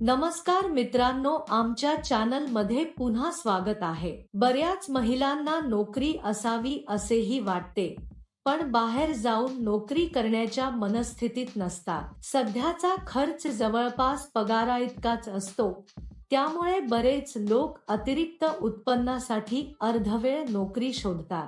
नमस्कार मित्रांनो आमच्या चॅनलमध्ये पुन्हा स्वागत आहे. बऱ्याच महिलांना नोकरी असावी असेही वाटते पण बाहेर जाऊन नोकरी करण्याच्या मनस्थितीत नसतात. सध्याचा खर्च जवळपास पगारा इतकाच असतो त्यामुळे बरेच लोक अतिरिक्त उत्पन्नासाठी अर्धवेळ नोकरी शोधतात.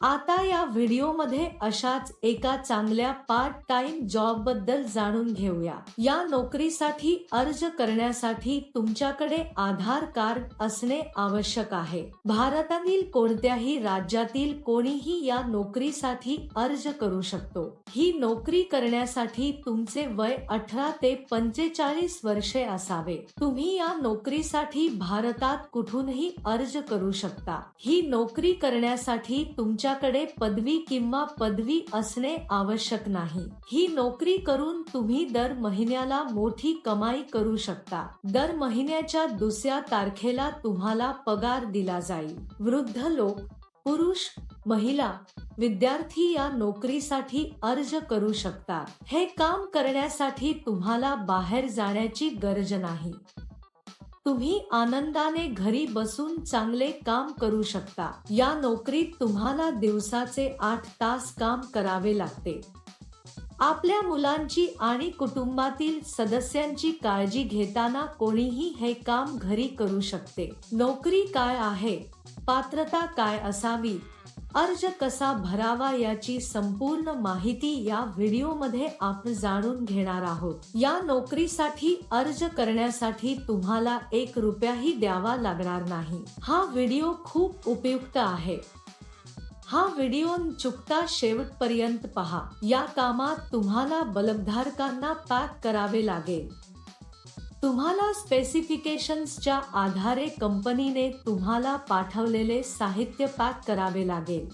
आता या व्हिडिओमध्ये अशाच एका चांगल्या पार्ट टाइम जॉबबद्दल जाणून घेऊया. या नोकरीसाठी अर्ज करण्यासाठी तुमच्याकडे आधार कार्ड असणे आवश्यक आहे. भारतातील कोणत्याही राज्यातील कोणीही या नोकरीसाठी अर्ज करू शकतो. ही नोकरी करण्यासाठी तुमचे वय अठरा ते पंचेचाळीस वर्षे असावे. तुम्ही या नोकरीसाठी भारतात कुठूनही अर्ज करू शकता. ही नोकरी करण्यासाठी तुमच्या तुमच्याकडे पदवी किंवा पदवी असणे आवश्यक नाही. ही नोकरी करून तुम्ही दर महिन्याला मोठी कमाई करू शकता. दर महिन्याच्या दुसऱ्या तारखेला तुम्हाला पगार दिला जाईल. वृद्ध लोक पुरुष महिला विद्यार्थी या नोकरीसाठी अर्ज करू शकतात. हे काम करण्यासाठी तुम्हाला बाहेर जाण्याची गरज नाही. तुम्ही आनंदाने घरी बसून चांगले काम करू शकता. या नोकरीत तुम्हाला दिवसाचे आठ तास काम करावे लागते. आपल्या मुलांची आणि कुटुंबातील सदस्यांची काळजी घेताना कोणीही हे काम घरी करू शकते. नोकरी काय आहे? पात्रता काय असावी? अर्ज कसा भरावा याची संपूर्ण माहिती या व्हिडिओमध्ये आपण जाणून घेणार आहोत. या नोकरीसाठी अर्ज करण्यासाठी तुम्हाला एक रुपयाही द्यावा लागणार नाही. हा व्हिडिओ खूप उपयुक्त आहे. हा व्हिडिओ चुकता शेवटपर्यंत पहा. या कामात तुम्हाला बलबधारकांना पॅक करावे लागेल. तुम्हाला स्पेसिफिकेशन्सच्या आधारे कंपनीने तुम्हाला पाठवलेले साहित्य पॅक करावे लागेल.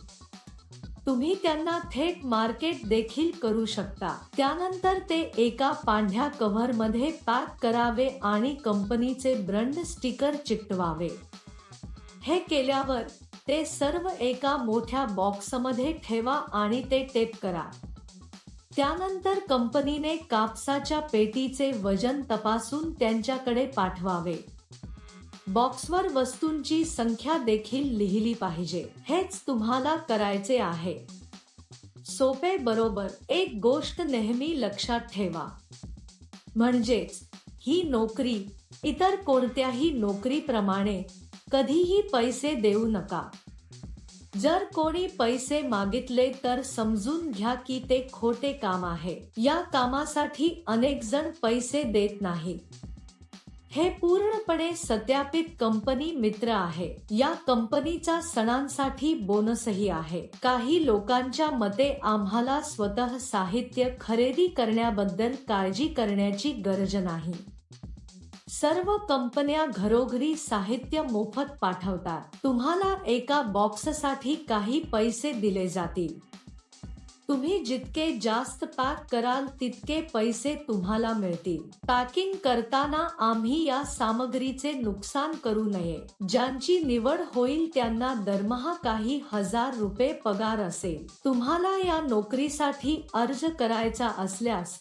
तुम्ही त्यांना थेट मार्केट देखील करू शकता. त्यानंतर ते एका पांढऱ्या कव्हरमध्ये पॅक करावे आणि कंपनीचे ब्रँड स्टिकर चिकटवावे. हे केल्यावर ते सर्व एका मोठ्या बॉक्समध्ये ठेवा आणि ते टेप करा. त्यानंतर कंपनीने कापसाच्या पेटीचे वजन तपासून त्यांच्याकडे पाठवावे. बॉक्सवर वस्तूंची संख्या देखील लिहिली पाहिजे. हेच तुम्हाला करायचे आहे. सोपे बरोबर एक गोष्ट नेहमी लक्षात ठेवा. म्हणजेच ही नोकरी इतर कोणत्याही नोकरीप्रमाणे कधीही पैसे देऊ नका. जर कोणी पैसे मागितले तर समजून घ्या की ते खोटे काम आहे. या कामासाठी अनेक जण पैसे देत नाही. हे पूर्णपणे सत्यापित कंपनी मित्र आहे. या कंपनीचा सणांसाठी बोनसही आहे. काही लोकांच्या मते आम्हाला स्वतः साहित्य खरेदी करण्याबद्दल काळजी करण्याची गरज नाही. सर्व कंपन्या घरोघरी साहित्य मोफत पाठवतात. तुम्हाला एका बॉक्ससाठी काही पैसे दिले जातील. तुम्ही जितके जास्त पॅक कराल तितके पैसे तुम्हाला मिळतील. पॅकिंग करताना आम्ही या सामग्रीचे नुकसान करू नये. ज्यांची निवड होईल त्यांना दरमहा काही हजार रुपये पगार असेल. तुम्हाला या नोकरीसाठी अर्ज करायचा असल्यास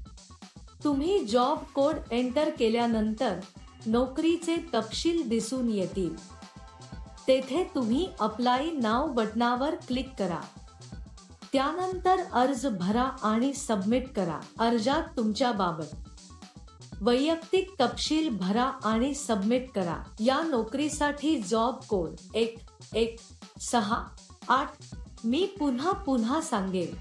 तुम्ही जॉब कोड एंटर केल्यानंतर नोकरीचे तपशील दिसून येतील. तेथे तुम्ही अप्लाय नाव बटनावर क्लिक करा. त्यानंतर अर्ज भरा आणि सबमिट करा. अर्जात तुमच्या बाबत वैयक्तिक तपशील भरा आणि सबमिट करा. या नोकरीसाठी जॉब कोड एक एक सहा आठ मी पुन्हा पुन्हा सांगेन.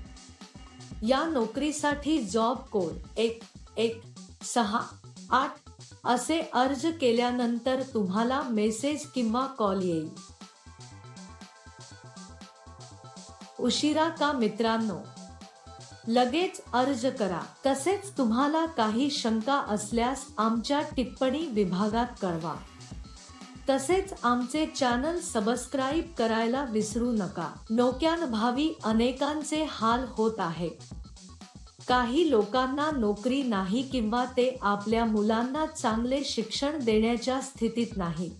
या नोकरीसाठी जॉब कोड एक एक सहा आठ असे अर्ज केल्यानंतर तुम्हाला मेसेज किंवा कॉल येईल. उशिरा का मित्रांनो? लगेच अर्ज करा. तसेच तुम्हाला काही शंका असल्यास आमच्या टिप्पणी विभागात कळवा. तसेच आमचे चॅनल सबस्क्राईब करायला विसरू नका. नोक्यान अनेकांचे हाल होत आहे. काही लोकांना नोकरी नाही किंवा ते आपल्या मुलांना चांगले शिक्षण देण्याच्या स्थितीत नाही.